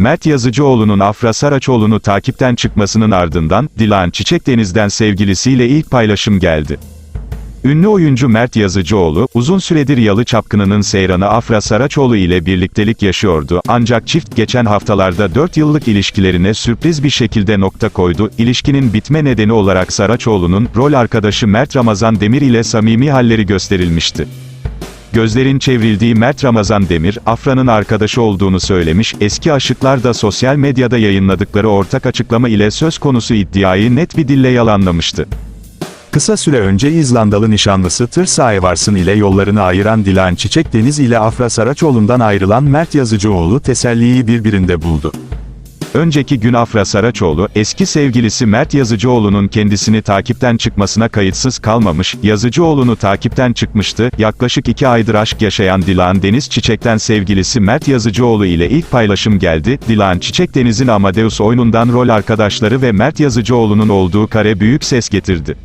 Mert Yazıcıoğlu'nun Afra Saraçoğlu'nu takipten çıkmasının ardından, Dilan Çiçekdeniz'den sevgilisiyle ilk paylaşım geldi. Ünlü oyuncu Mert Yazıcıoğlu, uzun süredir Yalı Çapkını'nın seyranı Afra Saraçoğlu ile birliktelik yaşıyordu, ancak çift geçen haftalarda 4 yıllık ilişkilerine sürpriz bir şekilde nokta koydu. İlişkinin bitme nedeni olarak Saraçoğlu'nun, rol arkadaşı Mert Ramazan Demir ile samimi halleri gösterilmişti. Gözlerin çevrildiği Mert Ramazan Demir, Afra'nın arkadaşı olduğunu söylemiş, eski aşıklar da sosyal medyada yayınladıkları ortak açıklama ile söz konusu iddiayı net bir dille yalanlamıştı. Kısa süre önce İzlandalı nişanlısı Tırsay Varsın ile yollarını ayıran Dilan Çiçek Deniz ile Afra Saraçoğlu'ndan ayrılan Mert Yazıcıoğlu teselliyi birbirinde buldu. Önceki gün Afra Saraçoğlu, eski sevgilisi Mert Yazıcıoğlu'nun kendisini takipten çıkmasına kayıtsız kalmamış, Yazıcıoğlu'nu takipten çıkmıştı, yaklaşık iki aydır aşk yaşayan Dilan Deniz Çiçek'ten sevgilisi Mert Yazıcıoğlu ile ilk paylaşım geldi, Dilan Çiçek Deniz'in Amadeus oyunundan rol arkadaşları ve Mert Yazıcıoğlu'nun olduğu kare büyük ses getirdi.